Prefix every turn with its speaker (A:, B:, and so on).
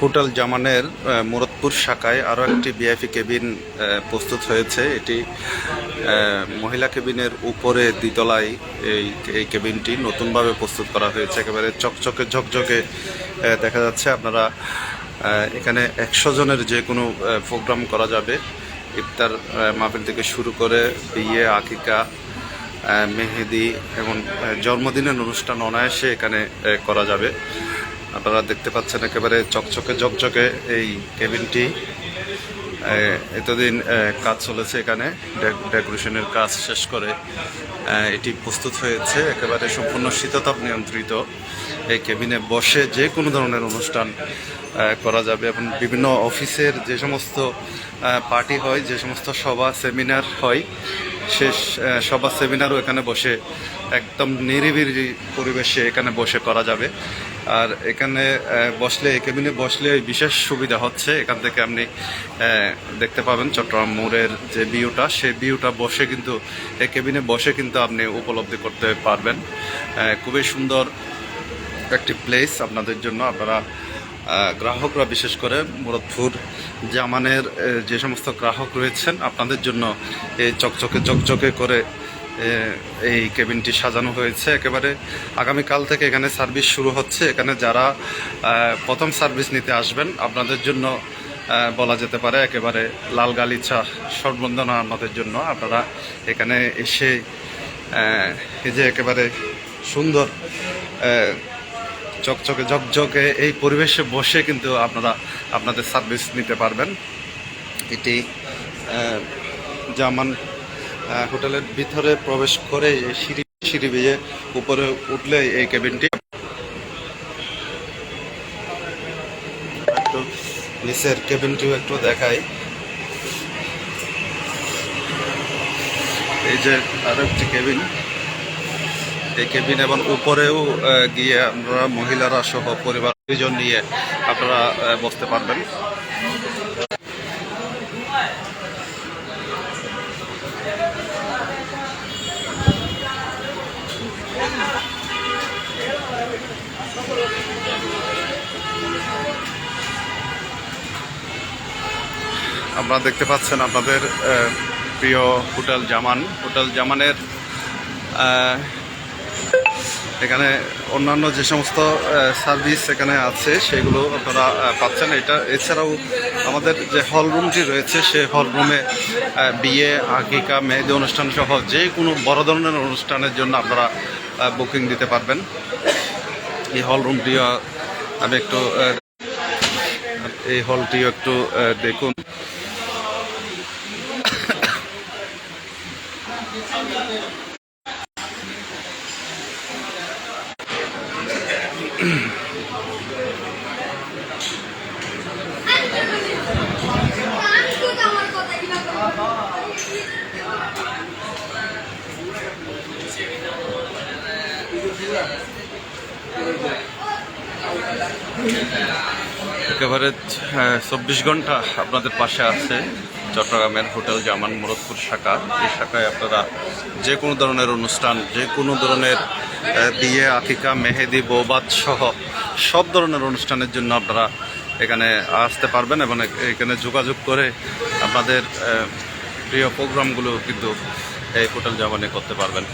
A: Hotel জামানের আহ, মুরাদপুর শাখায় আরও একটি বিআইপি কেবিন প্রস্তুত হয়েছে। এটি মহিলা কেবিনের উপরে দ্বিতলায় এই এই কেবিনটি নতুনভাবে প্রস্তুত করা হয়েছে। একেবারে চকচকে ঝকঝকে দেখা যাচ্ছে। আপনারা এখানে একশো জনের যে কোনো প্রোগ্রাম করা যাবে। ইফতার মাহফিল থেকে শুরু করে বিয়ে আকিকা মেহেদি এবং জন্মদিনের অনুষ্ঠান অনায়াসে এখানে করা যাবে। আপনারা দেখতে পাচ্ছেন একেবারে চকচকে ঝকঝকে এই কেবিনটি। এতদিন কাজ চলেছে এখানে। ডেকোরেশনের কাজ শেষ করে এটি প্রস্তুত হয়েছে। একেবারে সম্পূর্ণ শীততাপ নিয়ন্ত্রিত। এই কেবিনে বসে যে কোনো ধরনের অনুষ্ঠান করা যাবে। এবং বিভিন্ন অফিসের যে সমস্ত পার্টি হয়, যে সমস্ত সভা, সেমিনার হয় শেষ সভা সেমিনারও এখানে বসে একদম নিরিবিলি পরিবেশে এখানে বসে করা যাবে। আর এখানে বসলে কেবিনে বসলে বিশেষ সুবিধা হচ্ছে। এখান থেকে আপনি দেখতে পাবেন চট্টগ্রাম মোড়ের যে ভিউটা। সেই ভিউটা বসে কিন্তু, এই কেবিনে বসে কিন্তু আপনি উপলব্ধি করতে পারবেন। খুবই সুন্দর একটি প্লেস আপনাদের জন্য। আপনারা গ্রাহকরা বিশেষ করে মুরাদপুর জামানের যে সমস্ত গ্রাহক রয়েছেন, আপনাদের জন্য এই চকচকে চকচকে করে এই কেবিনটি সাজানো হয়েছে। একেবারে আগামীকাল থেকে এখানে সার্ভিস শুরু হচ্ছে। এখানে যারা প্রথম সার্ভিস নিতে আসবেন, আপনাদের জন্য বলা যেতে পারে একেবারে লাল গালিচা সর্বন্দনা আমাদের জন্য। আপনারা এখানে এসে এই যে একেবারে সুন্দর চকচকে ঝকঝকে এই পরিবেশে বসে কিন্তু আপনারা আপনাদের সার্ভিস নিতে পারবেন। এটি জামান হোটেলের ভিতরে প্রবেশ করে সিঁড়ি সিঁড়ি বেয়ে উপরে উঠলে এই কেবিনটি একটু নিচের কেবিনটিও একটু দেখাই। এই যে আরও একটি কেবিন কেবিন এবং উপরেও গিয়ে আপনারা মহিলারা সহ পরিবার দুজন নিয়ে আপনারা বসতে পারবেন। আপনারা দেখতে পাচ্ছেন আপনাদের প্রিয় হোটেল জামান। হোটেল জামানের এখানে অন্যান্য যে সমস্ত সার্ভিস এখানে আছে, সেগুলো আপনারা পাচ্ছেন। এটা এছাড়াও আমাদের যে হল রুমটি রয়েছে, সে হল রুমে বিয়ে, আকিকা, মেহেদি অনুষ্ঠান সহ যে কোনো বড় ধরনের অনুষ্ঠানের জন্য আপনারা বুকিং দিতে পারবেন। এই হল রুমটিও আমি একটু এই হলটিও একটু দেখুন। একেবারে চব্বিশ ঘণ্টা আপনাদের পাশে আছে চট্টগ্রামের হোটেল জামান মুরদপুর শাখা। এই শাখায় আপনারা যে কোনো ধরনের অনুষ্ঠান, যে কোনো ধরনের বিয়ে আকিকা, মেহেদি, বৌবাদ সহ সব ধরনের অনুষ্ঠানের জন্য আপনারা এখানে আসতে পারবেন এবং এখানে যোগাযোগ করে আপনাদের প্রিয় প্রোগ্রামগুলো কিন্তু এই হোটেল জামানে করতে পারবেন।